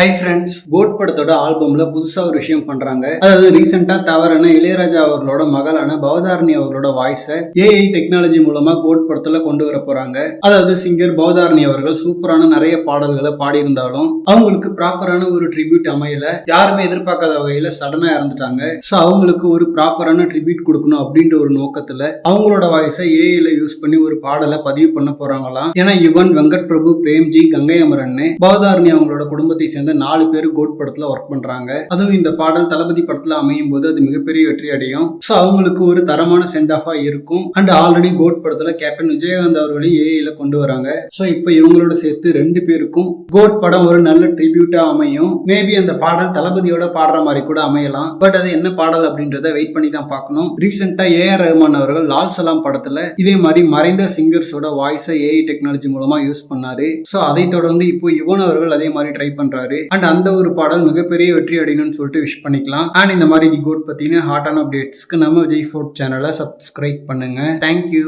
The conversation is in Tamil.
ஹை ஃப்ரெண்ட்ஸ் கோட் படத்தோட ஆல்பம்ல புதுசா ஒரு விஷயம் பண்றாங்க. அதாவது ரீசெண்டா தவறான இளையராஜா அவர்களோட மகளான பவதாரணி அவர்களோட வாய்ஸை ஏஐ டெக்னாலஜி மூலமா கோட் படத்துல கொண்டு வர போறாங்க. அதாவது சிங்கர் பவதாரணி அவர்கள் சூப்பரான நிறைய பாடல்களை பாடியிருந்தாலும் அவங்களுக்கு ப்ராப்பரான ஒரு ட்ரிபியூட் அமையல. யாருமே எதிர்பார்க்காத வகையில சடனா இறந்துட்டாங்க. ஸோ அவங்களுக்கு ஒரு ப்ராப்பரான ட்ரிபியூட் கொடுக்கணும் அப்படின்ற ஒரு நோக்கத்துல அவங்களோட வாய்ஸை ஏஐல யூஸ் பண்ணி ஒரு பாடலை பதிவு பண்ண போறாங்களாம். ஏன்னா யுவன் வெங்கட் பிரபு பிரேம்ஜி கங்கை அமரன் பவதாரணி அவங்களோட குடும்பத்தை சேர்ந்த நாலு பேர் கோட் படத்துல ஒர்க் பண்றாங்க. அதுவும் இந்த பாடல் தளபதி படத்துல அமையும் போது அது மிகப்பெரிய வெற்றி அடையும். ஸோ அவங்களுக்கு ஒரு தரமான சென்ட் ஆஃபா இருக்கும். அண்ட் ஆல்ரெடி கோட் படத்துல கேப்டன் விஜயகாந்த் அவர்களையும் ஏஐல கொண்டு வராங்க. ஸோ இப்போ இவங்களோட சேர்த்து ரெண்டு பேருக்கும் கோட் படம் ஒரு நல்ல ட்ரிபியூட்டா அமையும். மேபி அந்த பாடல் தளபதியோட பாடுற மாதிரி கூட அமையலாம். பட் அது என்ன பாடல் அப்படின்றத வெயிட் பண்ணி தான் பார்க்கணும். ரீசெண்டா ஏஆர் ரஹ்மான் அவர்கள் லால் சலாம் படத்துல இதே மாதிரி மறைந்த சிங்கர்ஸோட வாய்ஸை ஏஐ டெக்னாலஜி மூலமா யூஸ் பண்ணாரு. ஸோ அதை தொடர்ந்து இப்போ யுவன் அவர்கள் அதே மாதிரி ட்ரை பண்றாரு. அண்ட் அந்த ஒரு பாடல் மிகப்பெரிய வெற்றி அடையணும்னு சொல்லிட்டு விஷ் பண்ணிக்கலாம். அண்ட் இந்த மாதிரி தி கோட் பத்தின ஹாட்டான அப்டேட்ஸ்க்கு நம்ம விஜய் ஃபோர்ட் சேனலை சப்ஸ்கிரைப் பண்ணுங்க. Thank you